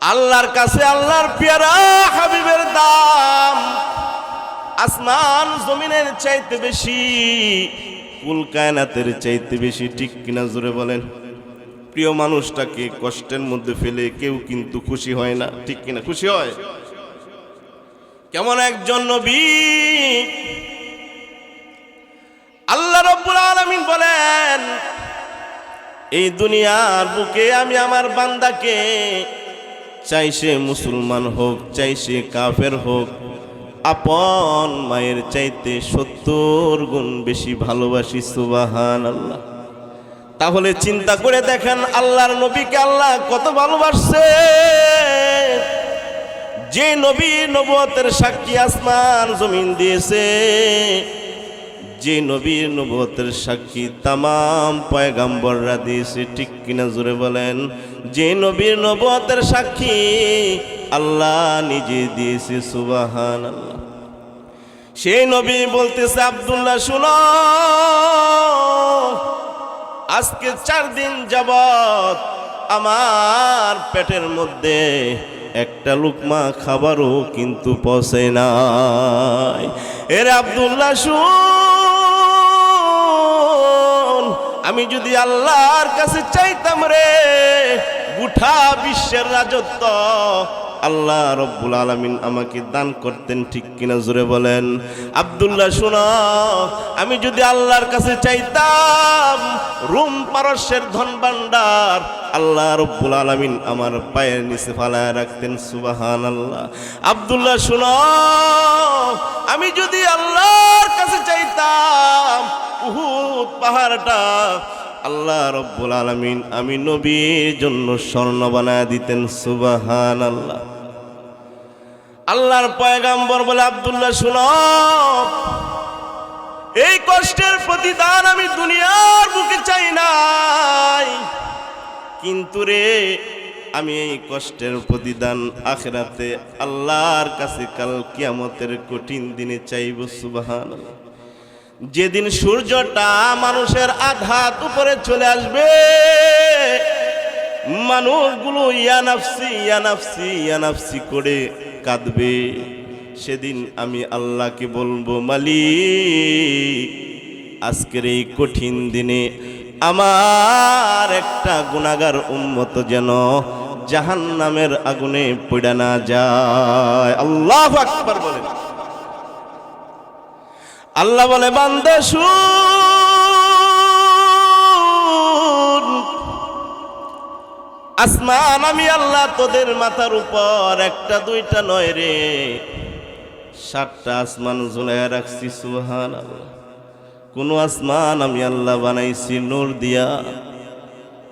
আল্লাহর কাছে আল্লাহর পেয়ারা, হাবিবের দাম। আসমান জমিনের চাইতে বেশি কুল কায়নাতের চাইতে বেশি, ঠিক কিনা জোরে বলেন? প্রিয় মানুষটাকে কষ্টের মধ্যে ফেলে কেউ কিন্তু খুশি হয় না, ঠিক কিনা? খুশি হয়? কেমন একজন নবী? আল্লাহ রব্বুল আলামিন বলেন, এই দুনিয়ার বুকে আমি আমার বান্দাকে চাই সে মুসলমান হোক, চাই সে কাফের হোক। আপন মায়ের চাইতে সত্তর গুণ বেশি ভালোবাসি সুবাহান আল্লাহ তাহলে চিন্তা করে দেখেন আল্লাহর নবীকে আল্লাহ কত ভালোবাসছে। যে নবী নবতের সাক্ষী আসমান, জমিন দিয়েছে। যে নবীর নবতের সাক্ষী, তামাম পয়গাম্বররা দিয়েছে, ঠিক কিনা জোরে বলেন? যে নবীর নবতের সাক্ষী, আল্লাহ নিজে দিয়েছে সুবাহান আল্লাহ সেই নবী বলতেছে, আব্দুল্লাহ, শুনো। আজকে চার দিন যাবত আমার পেটের মধ্যে একটা লুকমা খাবারও কিন্তু পচে নাই। এর আব্দুল্লাহ, শুন। আমি যদি আল্লাহর কাছে চাইতাম রে গুঠা বিশ্বের রাজত্ব আল্লাহ রব্বুল আলমিন আমাকে দান করতেন, ঠিক কিনা জোরে বলেন? আবদুল্লাহ, শোনো, আমি যদি আল্লাহর কাছে চাইতাম, রুম পারস্যের ধন ভাণ্ডার আল্লাহ রব্বুল আলমিন আমার পায়ের নিচে ফালায় রাখতেন সুবাহান আল্লাহ আবদুল্লাহ, শোনো, আমি যদি আল্লাহর কাছে চাইতাম উহুদ পাহাড়টা আল্লাহ রব্বুল আলমিন, আমি নবীর জন্য স্বর্ণ বানায় দিতেন সুবাহান আল্লাহ আল্লাহর পয়গাম্বর বলে, আবদুল্লাহ, শুন। এই কষ্টের প্রতিদান আমি দুনিয়ার বুকে চাই নাই। কিন্তু রে, আমি এই কষ্টের প্রতিদান আখেরাতে আল্লাহর কাছে কাল কিয়ামতের কঠিন দিনে চাইব সুবাহান আল্লাহ যেদিন সূর্যটা মানুষের আঘাত উপরে চলে আসবে, মানুষগুলো ইয়ানাফসি ইয়ানাফসি ইয়ানাফসি করে কাঁদবে। সেদিন আমি আল্লাহকে বলব, মালিক, আজকের এই কঠিন দিনে আমার একটা গুণাগার উন্মত যেন জাহান নামের আগুনে পড়ে না যায়। আল্লাহ আকবার বলেন। আল্লাহ বলে, বান্দে আসমান আমি আল্লাহ তোদের মাথার উপর, একটা, দুইটা নয় রে। সাতটা আসমান ঝুলাই রাখছি সুহান কোন আসমান আমি আল্লাহ বানাইছি নূর দিয়া।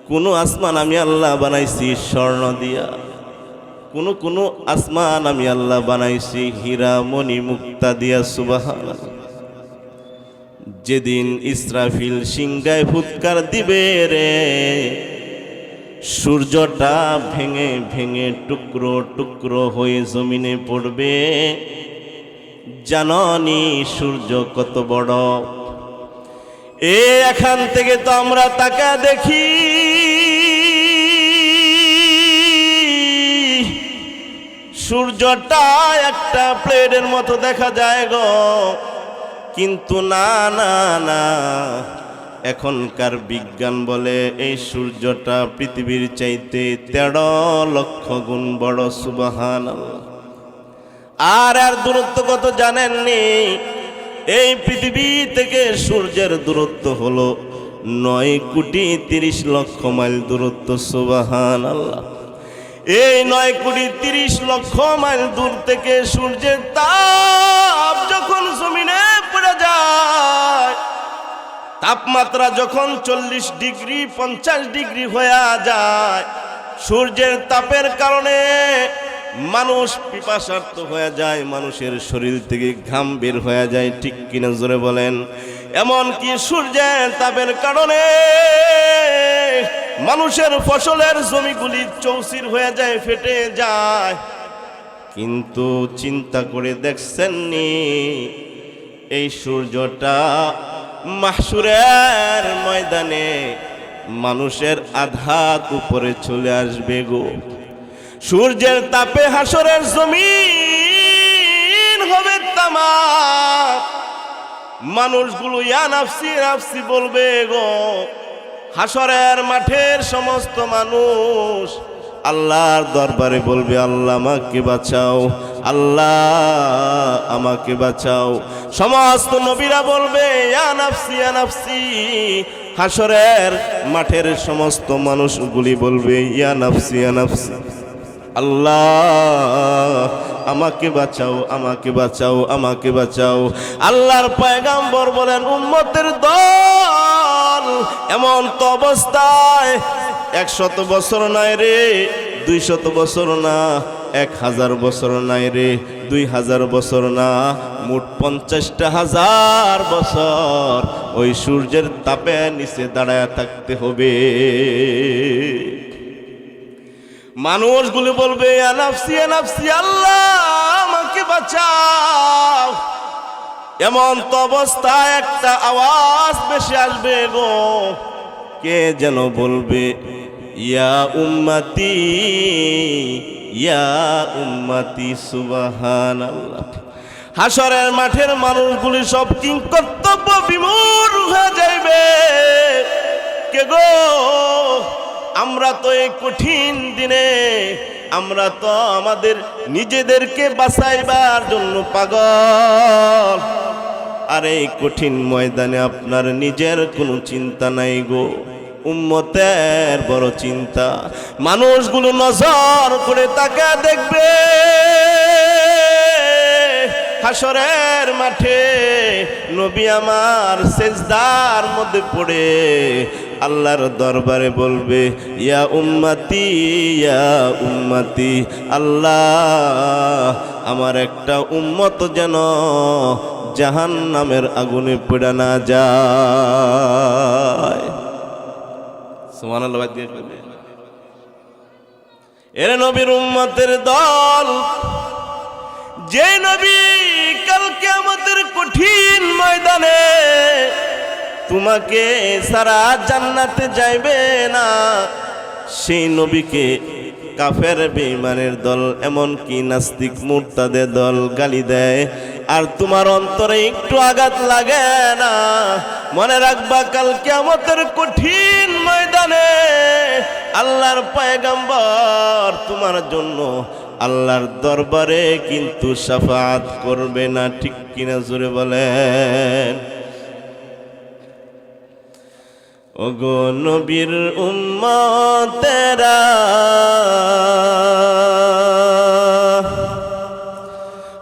কোন আসমান আমি আল্লাহ বানাইছি স্বর্ণ দিয়া। কোন কোন আসমান আমি আল্লাহ বানাইছি হীরা, মণি, মুক্তা দিয়া সুবাহান যেদিন ইসরাফিল সিংগায় ফুৎকার দিবে রে, সূর্যটা ভেঙে ভেঙে টুকরো টুকরো হয়ে জমিনে পড়বে। জাননি সূর্য কত বড়? এ এখান থেকে তো আমরা তাকা দেখি। সূর্যটা একটা প্লেটের মতো দেখা যায় গো। কিন্তু না না না। এখনকার বিজ্ঞান বলে এই সূর্যটা পৃথিবীর চাইতে তেরো লক্ষ গুণ বড় সুবাহান আর আর দূরত্ব কত জানেননি? এই পৃথিবী থেকে সূর্যের দূরত্ব হলো নয় কোটি তিরিশ লক্ষ মাইল দূরত্ব সুবাহান আল্লাহ এই নয় কোটি তিরিশ লক্ষ মাইল দূর থেকে সূর্যের তাপ যখন জমিনে পড়ে যায়, তাপমাত্রা যখন চল্লিশ ডিগ্রি, পঞ্চাশ ডিগ্রি হয়ে যায়, সূর্যের তাপের কারণে মানুষ পিপাসার্থ হয়ে যায়, মানুষের শরীর থেকে ঘাম বের হয়ে যায়, ঠিক কিনা জোরে বলেন? এমন কি সূর্যের তাপের কারণে মানুষের ফসলের জমিগুলি চৌচির হয়ে যায়, ফেটে যায়। কিন্তু চিন্তা করে দেখছেননি, এই সূর্যটা মাহসুরের ময়দানে মানুষের আঘাত উপরে চলে আসবে গো। সূর্যের তাপে হাসরের জমিন হবে তামা মানুষগুলো ইয়া নাফসি নাফসি বলবে গো হাসরের মাঠের সমস্ত মানুষ আল্লাহর দরবারে বলবে, আল্লাহ আমাকে বাঁচাও, আল্লাহ আমাকে বাঁচাও। সমস্ত নবীরা বলবে হাসরের মাঠের সমস্ত মানুষগুলি বলবে, ইয়া নাফসি নাফসি। আল্লাহ আমাকে বাঁচাও আমাকে বাঁচাও আমাকে বাঁচাও। আল্লাহর পয়গাম্বর বলেন, উম্মতের দল এমন তো অবস্থায় একশত বছর নাই রে, দুই শত বছর না, এক হাজার বছর নাই রে, দুই হাজার বছর না, মোট পঞ্চাশটা হাজার বছর ওই সূর্যের তাপে নিচে দাঁড়ায় থাকতে হবে। মানুষগুলো বলবে আনাফসি আনাফসি আল্লাহ, আমাকে বাঁচাও। এমন তো অবস্থায় একটা আওয়াজ বেশি আসবে গো। কে যেন বলবে, ইয়া উম্মতি ইয়া উম্মতি সুবাহান হাসরের মাঠের মানুষগুলি সব কিং কর্তব্য বিমূর হয়ে যাইবে। কে গো? আমরা তো এই কঠিন দিনে, আমরা তো আমাদের নিজেদেরকে বাঁচাইবার জন্য পাগল। আর এই কঠিন ময়দানে আপনার নিজের কোনো চিন্তা নাই গো। উম্মতের বড় চিন্তা। মানুষগুলো নজর করে তাকে দেখবে। হাসরের মাঠে নবী আমার সেজদার মধ্যে পড়ে। আল্লাহর দরবারে বলবে, ইয়া উম্মতি ইয়া উম্মতি, আল্লাহ, আমার একটা উম্মত যেন জাহান নামের আগুনে পড়ে না যায়। এরে নবীর উম্মতের দল, যে নবী কালকে আমাদের কঠিন ময়দানে তোমাকে সারা জান্নাতে যাইবে না, সেই নবীকে কাফের বেঈমানের দল, এমনকি নাস্তিক মুরতাদের দল গালি দেয়। আর তোমার অন্তরে একটু আঘাত লাগে না। মনে রাখবা কালকে আমাদের কঠিন ময়দানে আল্লাহর পয়গাম্বর তোমার জন্য আল্লাহর দরবারে কিন্তু সাফাত করবে না, ঠিক কিনা জোরে বলেন। ওগো নবীর উম্মতেরা,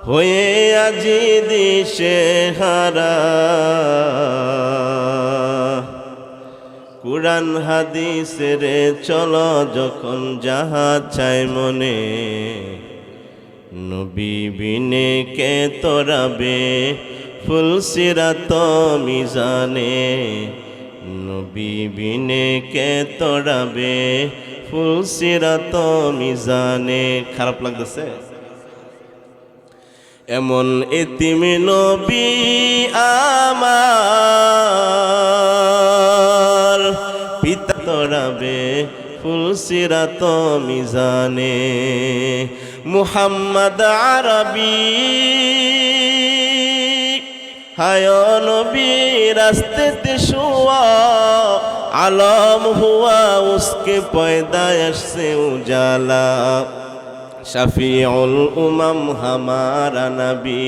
হয়ে আজি দিশে হারা। কুরআন হাদিসের চলো যখন যাহা চাই মনে। নবী বিনে কে তোরাবে, ফুল সিরাত মিজানে। নবী বিনে কে তোরাবে, ফুল সিরাত মিজানে। খারাপ লাগতেছে? এমন এতিম নবী আমার। পিতা তোরাবে সিরাত মিজানে। মুহাম্মদ আরবি। হায় নবী রাস্তে আলম হুয়া, উসকে পয়দায়শ সে উজালা। শফিউল উমম হামারা নবী,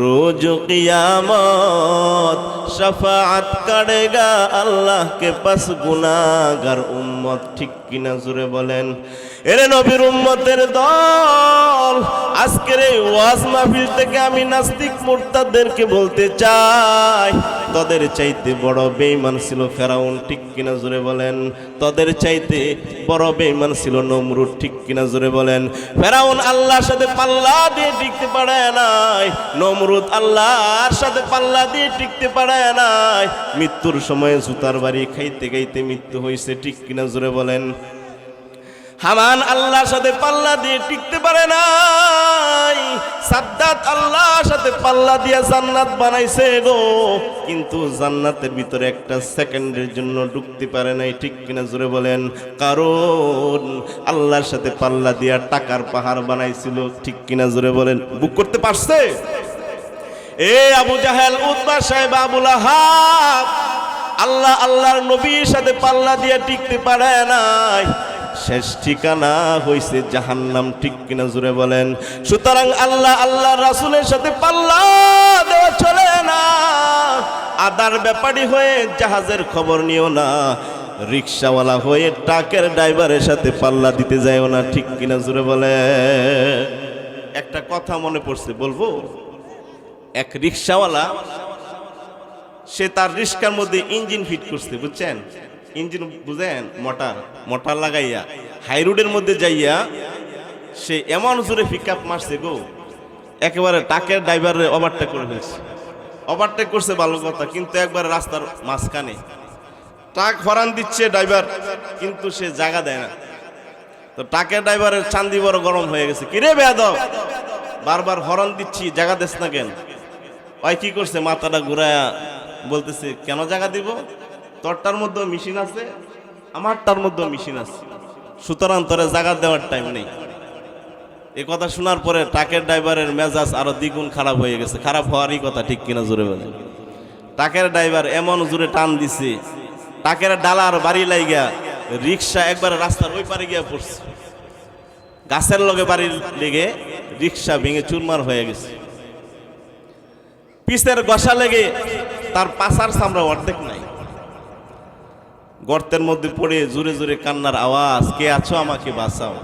রোজ কিয়ামত শফাত করেগা আল্লাহকে পাস গুনাগার উম্মত, ঠিক কিনা জুড়ে বলেন? এরে নবীর উম্মতের দল, আজকের এই ওয়াজ মাহফিল থেকে আমি নাস্তিক মোর্তাদেরকে বলতে চাই তোদের চাইতে বড় বেঈমান ছিল ফেরাউন, ঠিক কিনা জোরে বলেন? তাদের চাইতে বড় বেঈমান ছিল নমরুদ, ঠিক কিনা জোরে বলেন? ফেরাউন আল্লাহর সাথে পাল্লা দিয়ে টিকতে পারে নাই, নমরুদ আল্লাহর সাথে পাল্লা দিয়ে টিকতে পারে নাই। মৃত্যুর সময় জুতার বাড়ি খাইতে খাইতে মৃত্যু হয়েছে ঠিক কিনা জোরে বলেন? হামান আল্লাহর সাথে পাল্লা দিয়ে টিকতে পারে নাই। সাদ্দাত আল্লাহর সাথে পাল্লা দিয়ে জান্নাত বানাইছে গো। কিন্তু জান্নাতের ভিতরে একটা সেকেন্ডের জন্য ঢুকতে পারে নাই, ঠিক কিনা জোরে বলেন? কারণ আল্লাহর সাথে পাল্লা দিয়া টাকার পাহাড় বানাইছিল, ঠিক কিনা জোরে বলেন? বুক করতে পারছে? এ আবু জাহেল উদ্বা সাহেব, আবুল আহাব, আল্লাহ আল্লাহর নবীর সাথে পাল্লা দিয়ে টিকতে পারে নাই। শেষ ঠিকানা হইছে জাহান্নাম, ঠিক কিনা জুড়ে বলেন। সুতরাং আল্লাহ আল্লাহ রাসুলের সাথে পাল্লা দেওয়া চলে না। আদার ব্যাপারী হয়ে জাহাজের খবর নিও না। রিক্সাওয়ালা হয়ে ট্রাকের ড্রাইভারের সাথে পাল্লা দিতে যায়ও না, ঠিক কিনা জুড়ে বলে একটা কথা মনে পড়ছে, বলব? এক রিক্সাওয়ালা, সে তার রিক্সার মধ্যে ইঞ্জিন ফিট করছে, বুঝছেন? ইঞ্জিন বুঝেন, মোটর মোটর লাগাইয়া হাই রোডের মধ্যে যাইয়া, সে এমন জোরে পিক আপ মারছে গো, একেবারে টাকের ড্রাইভারে ওভারটেক করে ফেলছে। ওভারটেক করছে ভালো কথা, কিন্তু একবার রাস্তার মাঝখানে। ট্রাক হরান দিচ্ছে ড্রাইভার কিন্তু সে জায়গা দেয় না। তো ট্রাকের ড্রাইভারের চান্দি বড় গরম হয়ে গেছে। কিরে বেয়াদব? বারবার হরন দিচ্ছি, জায়গা দেশ না কেন? ওই কি করছে? মাথাটা ঘুরায়া বলতেছে, কেন জায়গা দিব? তোরটার মধ্যেও মেশিন আছে, আমারটার মধ্যেও মেশিন আছে। সুতরাং তোরে জায়গা দেওয়ার টাইম নেই। এই কথা শোনার পরে ট্রাকের ড্রাইভারের মেজাজ আরও দ্বিগুণ খারাপ হয়ে গেছে। খারাপ হওয়ারই কথা ঠিক কিনা জোরে বলে ট্রাকের ড্রাইভার এমন জোরে টান দিছে ট্রাকের ডালার বাড়ি লাইগা রিক্সা একবার রাস্তার ওই পারে গিয়া পড়ছে। গাছের লগে বাড়ির লেগে রিক্সা ভেঙে চুরমার হয়ে গেছে। পিসের গসা লেগে তার পাশার চামড়া অর্ধেক নাই। গর্তের মধ্যে পড়ে জোরে জোরে কান্নার আওয়াজ, কে আছো আমাকে বাঁচাও?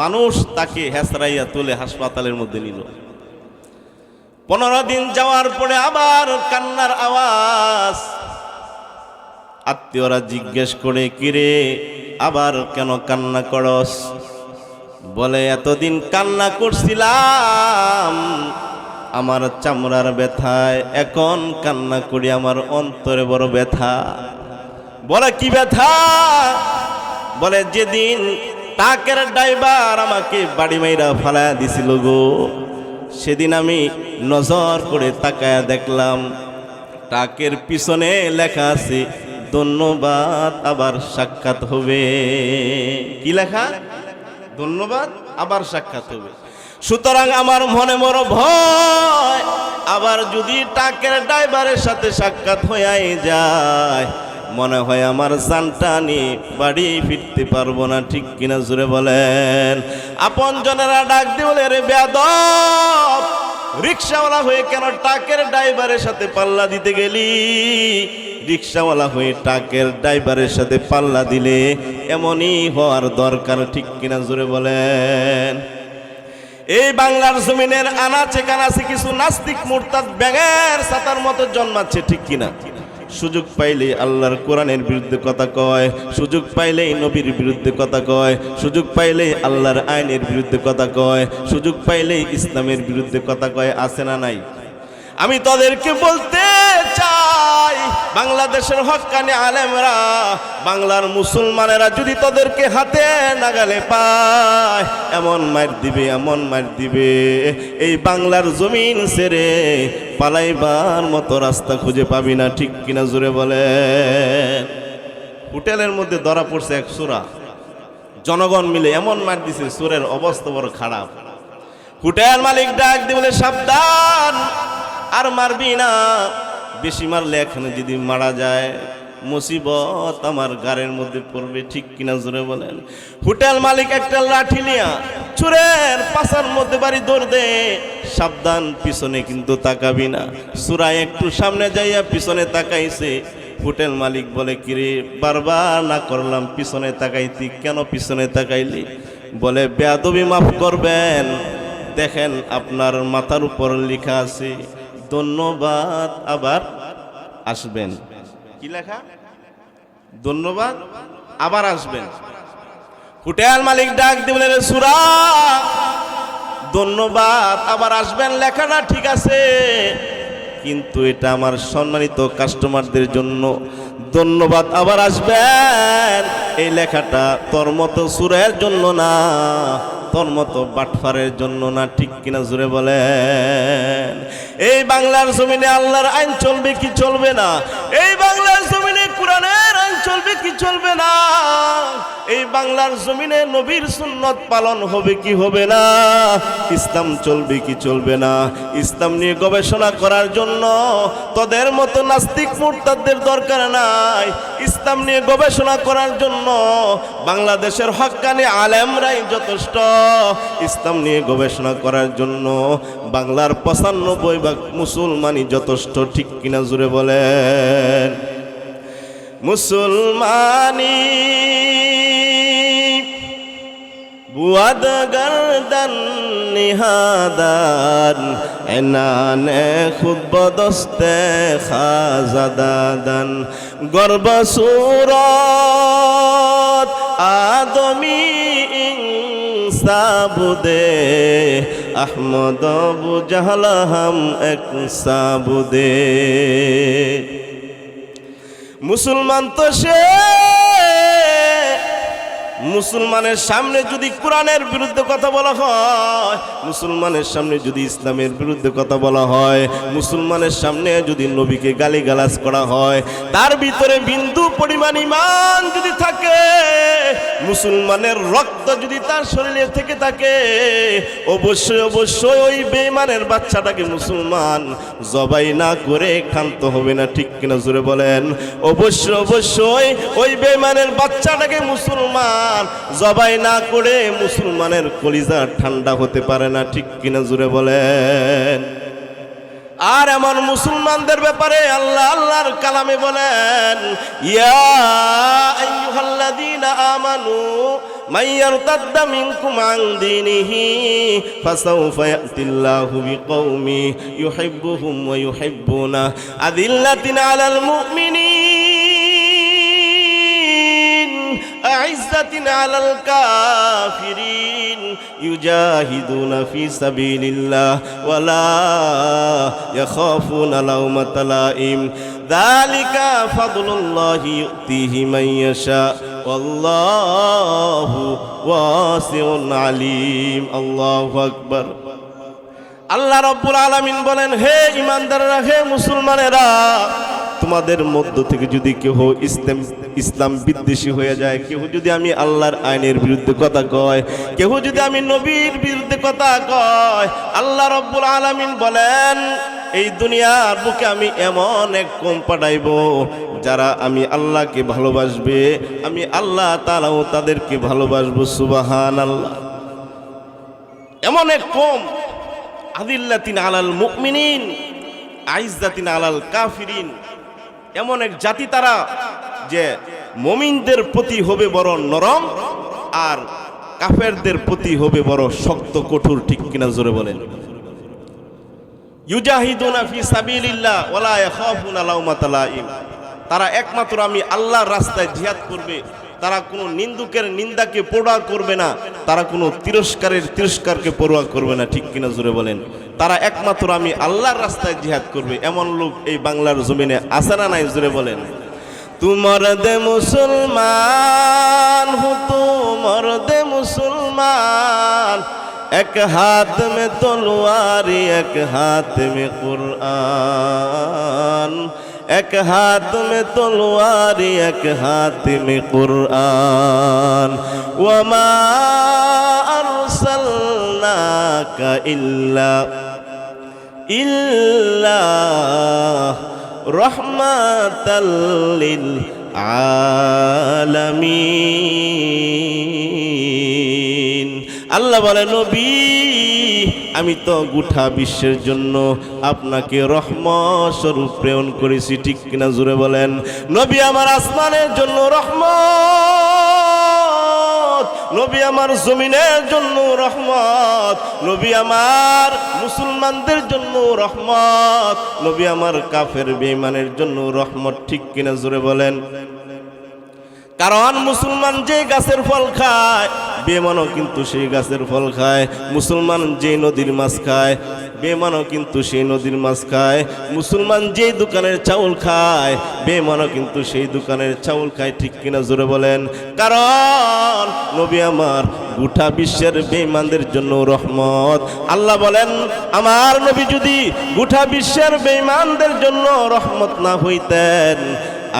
মানুষ তাকে হেসরাইয়া তুলে হাসপাতালের মধ্যে নিল। পনেরো দিন যাওয়ার পরে আবার কান্নার আওয়াজ। আত্মীয়রা জিজ্ঞেস করে কিরে আবার কেন কান্না করস? বলে, এতদিন কান্না করছিলাম, আমার চামড়ার ব্যথায়, এখন কান্না করি আমার অন্তরে বড় ব্যথা। বলে, কি ব্যথা? বলে, যেদিন টাকের ড্রাইভার আমাকে বাড়ি মাইরা ফালায়া দিছিল গো, সেদিন আমি নজর করে তাকায়া দেখলাম টাকের পিছনে লেখা আছে, ধন্যবাদ, আবার সাক্ষাৎ হবে। কি লেখা? ধন্যবাদ, আবার সাক্ষাৎ হবে। সুতরাং আমার মনে বড় ভয়, আবার যদি টাকের ড্রাইভারের সাথে সাক্ষাৎ হয়ে যায় মনে হয় আমার জানটা নিয়ে বাড়ি ফিরতে পারব না, ঠিক কিনা জুড়ে বলেন। আপন জনেরা ডাক দিবলে রে বেয়াদব, রিক্সাওয়ালা হয়ে কেন টাকের ড্রাইভারের সাথে পাল্লা দিতে গেলি? রিক্সাওয়ালা হয়ে টাকের ড্রাইভারের সাথে পাল্লা দিলে এমনই হওয়ার দরকার, ঠিক কিনা জোরে বলেন। এই বাংলার জমিনের আনাচে কানাচে কিছু নাস্তিক মুরতাদ ব্যাঙের সাতার মতো জন্মাচ্ছে, ঠিক কিনা? সুযোগ পাইলেই আল্লাহর কোরআনের বিরুদ্ধে কথা কয়, সুযোগ পাইলেই নবীর বিরুদ্ধে কথা কয়, সুযোগ পাইলেই আল্লাহর আইনের বিরুদ্ধে কথা কয়, সুযোগ পাইলেই ইসলামের বিরুদ্ধে কথা কয়, আছে না নাই? আমি তাদেরকে বলতে চাই, বাংলাদেশের হকানে আলেমরা, বাংলার মুসলমানেরা যদি তাদেরকে হাতে নাগালে পায়, এমন মার দিবে, এমন মার দিবে। এই বাংলার জমিন ছেড়ে পালাইবার মতো রাস্তা খুঁজে পাবি না, ঠিক কিনা জুড়ে বলে হোটেলের মধ্যে ধরা পড়ছে এক সুরা। জনগণ মিলে এমন মার দিছে, সুরের অবস্থা বড় খারাপ। হোটেল মালিক ডাক দিয়ে বলে, সাবধান আর মারবি না। বেশি মারলে এখানে যদি মারা যায়, মুসিবত আমার গাড়ির মধ্যে পড়বে, ঠিক কিনা জোরে বলেন? হোটেল মালিক একটা লাঠি নিয়া চুরের পাশার মধ্যে বাড়ি দৌড় দে। সাবধান, পিছনে কিন্তু তাকাবি না। সুরায় একটু সামনে যাইয়া পিছনে তাকাইছে। হোটেল মালিক বলে, কিরে, বারবার না করলাম, পিছনে তাকাইতি কেন পিছনে তাকাইলি? বলে, বেয়াদবি মাফ করবেন। দেখেন, আপনার মাথার উপর লেখা আছে ধন্যবাদ আবার আসবেন। কি লেখা? ধন্যবাদ আবার আসবেন। হোটেল মালিক ডাক দিবেন সুরা ধন্যবাদ আবার আসবেন। লেখাটা ঠিক আছে। কিন্তু এটা আমার সম্মানিত কাস্টমারদের জন্য ধন্যবাদ আবার আসবেন। এই লেখাটা তোর মতো সুরের জন্য না। তোর মতো বাটফারের জন্য না ঠিক কিনা জুড়ে বলেন। এই বাংলার জমিনে আল্লাহর আইন চলবে কি চলবে না? এই বাংলার জমিনে কোরআনের আইন চলবে কি চলবে না? বাংলার জমিনে নবীর সুন্নত পালন হবে কি হবে না? ইসলাম চলবে কি চলবে না? ইসলাম নিয়ে গবেষণা করার জন্য তোদের মতো নাস্তিক মুরতাদের দরকার নাই। ইসলাম নিয়ে গবেষণা করার জন্য বাংলাদেশের হক্কানি আলেমরাই যথেষ্ট। ইসলাম নিয়ে গবেষণা করার জন্য বাংলার পঁচানব্বই ভাগ মুসলমানই যথেষ্ট, ঠিক কিনা জুড়ে বলেন? মুসলমানি বুয়াদ গর্দন নিহাদান। এনানে খুদ বদস্তে খাজাদাদান। গর্ব সুরত আদমি সাবুদে আহমদ আবু জাহলাহাম এক সাবুদে। মুসলমান তো সে মুসলমানের সামনে যদি কোরআনের বিরুদ্ধে কথা বলা হয়, মুসলমানের সামনে যদি ইসলামের বিরুদ্ধে কথা বলা হয়, মুসলমানের সামনে যদি নবীকে গালি গালিগালাজ করা হয়, তার ভিতরে বিন্দু পরিমাণ ইমান যদি থাকে, মুসলমানের রক্ত যদি তার শরীরে থেকে থাকে, অবশ্যই অবশ্যই ওই বেইমানের বাচ্চাটাকে মুসলমান জবাই না করে ক্ষান্ত হবে না, ঠিক কিনা জুড়ে বলেন? অবশ্যই অবশ্যই ওই বেইমানের বাচ্চাটাকে মুসলমান জবাই না করে মুসলমানের কলিজা ঠান্ডা হতে পারে না, ঠিক কিনা জুড়ে বলেন। আর এমন মুসলমানদের ব্যাপারে আল্লাহ আল্লাহর কালামে বলেন, ইয়া আমানু মান ইউহিব্বুনা আযিল্লাতিন আলাল মুমিনিন। আইজ্জাতিন আলাল কাফিরিন يجاهدون في سبيل الله ولا يخافون لومة لائم ذلك فضل الله يؤتيه من يشاء والله واسع عليم الله أكبر আল্লাহ রব্বুল আলামিন বলেন হে ইমানদাররা হে মুসলমানেরা তোমাদের মধ্য থেকে যদি কেউ ইসলাম ইসলাম বিদ্বেষী হয়ে যায় কেউ যদি আমি আল্লাহর আইনের বিরুদ্ধে কথা কয় কেউ যদি আমি নবীর বিরুদ্ধে কথা কয়, আল্লাহ রব্বুল আলামিন বলেন, এই দুনিয়ার বুকে আমি এমন এক কম পাঠাইব, যারা আমি আল্লাহকে ভালোবাসবে, আমি আল্লাহ তারাও তাদেরকে ভালোবাসবো সুবাহান আল্লাহ এমন এক কম আদিল্লা আদিল্লাতিন আলাল মুকমিনিন আইজাতিন আলাল কাফিরিন। এমন এক জাতি তারা যে মমিনদের প্রতি হবে বড় নরম আর কাফেরদের প্রতি হবে বড় শক্ত, কঠোর, ঠিক কিনা জোরে বলেন। ইউজাহিদুনা ফি সাবিলিল্লাহ ওয়ালা ইয়াখাফুনা লাউমাতা লাইম। তারা একমাত্র আমি আল্লাহর রাস্তায় জিহাদ করবে। তারা কোনো নিন্দুকের নিন্দাকে পড়ুয়া করবে না। তারা কোনো তিরস্কারের তিরস্কারকে পড়ুয়া করবে না, ঠিক কিনা জুড়ে বলেন। তারা একমাত্র আমি আল্লাহর রাস্তায় জিহাদ করবে। এমন লোক এই বাংলার জমিনে আসে না নাই জুড়ে বলেন। তুমর দে মুসলমান হু, তুমর দে মুসলমান। এক হাত মে তলোয়ারি, এক হাত মে কুরআন। এক হাত মে তলোয়ারি, এক হাত মে কুরআন। ওয়ামা আরসালনাকা ইল্লা ইল্লা রহমাতাল লিল আলামিন আল্লাহ বলে, নবী, আমি তো গোটা বিশ্বের জন্য আপনাকে রহমত স্বরূপ প্রেরণ করেছি। ঠিক কিনা জুড়ে বলেন। নবী আমার আসমানের জন্য রহমত নবী আমার জমিনের জন্য রহমত, নবী আমার মুসলমানদের জন্য রহমত, নবী আমার কাফের বেমানের জন্য রহমত, ঠিক কিনা জোরে বলেন? কারণ মুসলমান যে গাছের ফল খায়, বেমানও কিন্তু সেই গাছের ফল খায়। মুসলমান যে নদীর মাছ খায়, বেমানও কিন্তু সেই নদীর মাছ খায়। মুসলমান যে দোকানের চাউল খায়, বেমানও কিন্তু সেই দোকানের চাউল খায়। ঠিক কিনা জোরে বলেন। কারণ নবী আমার গোটা বিশ্বের বেঈমানদের জন্য রহমত। আল্লাহ বলেন, আমার নবী যদি গোটা বিশ্বের বেঈমানদের জন্য রহমত না হইতেন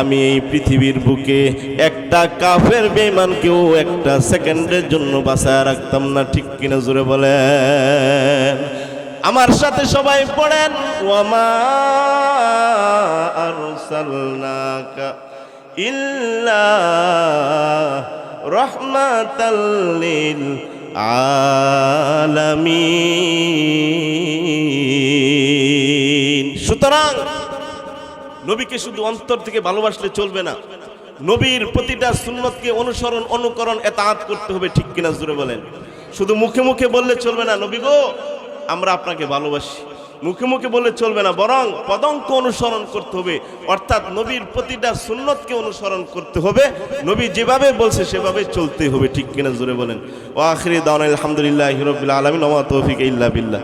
আমি এই পৃথিবীর বুকে একটা কাফের বেঈমানকেও একটা সেকেন্ডের জন্য বাঁচায় রাখতাম না, ঠিক কিনা জোরে বলেন? আমার সাথে সবাই পড়েন, ওয়ামা আরসালনাকা ইল্লা সুতরাং নবীকে শুধু অন্তর থেকে ভালোবাসলে চলবে না। নবীর প্রতিটা সুন্নতকে অনুসরণ, অনুকরণ এতাহাত করতে হবে, ঠিক কিনা জুড়ে বলেন। শুধু মুখে মুখে বললে চলবে না, নবী গো, আমরা আপনাকে ভালোবাসি। মুখে মুখে বললে চলবে না, বরং পদঙ্ক অনুসরণ করতে হবে। অর্থাৎ নবীর প্রতিটা সুন্নতকে অনুসরণ করতে হবে। নবী যেভাবে বলছে, সেভাবে চলতে হবে, ঠিক কিনা জোরে বলেন। ও আখরি দাওয়ান আলহামদুলিল্লাহ হিরবিল্লা আলমিন তৌফিক ইল্লা বিল্লাহ।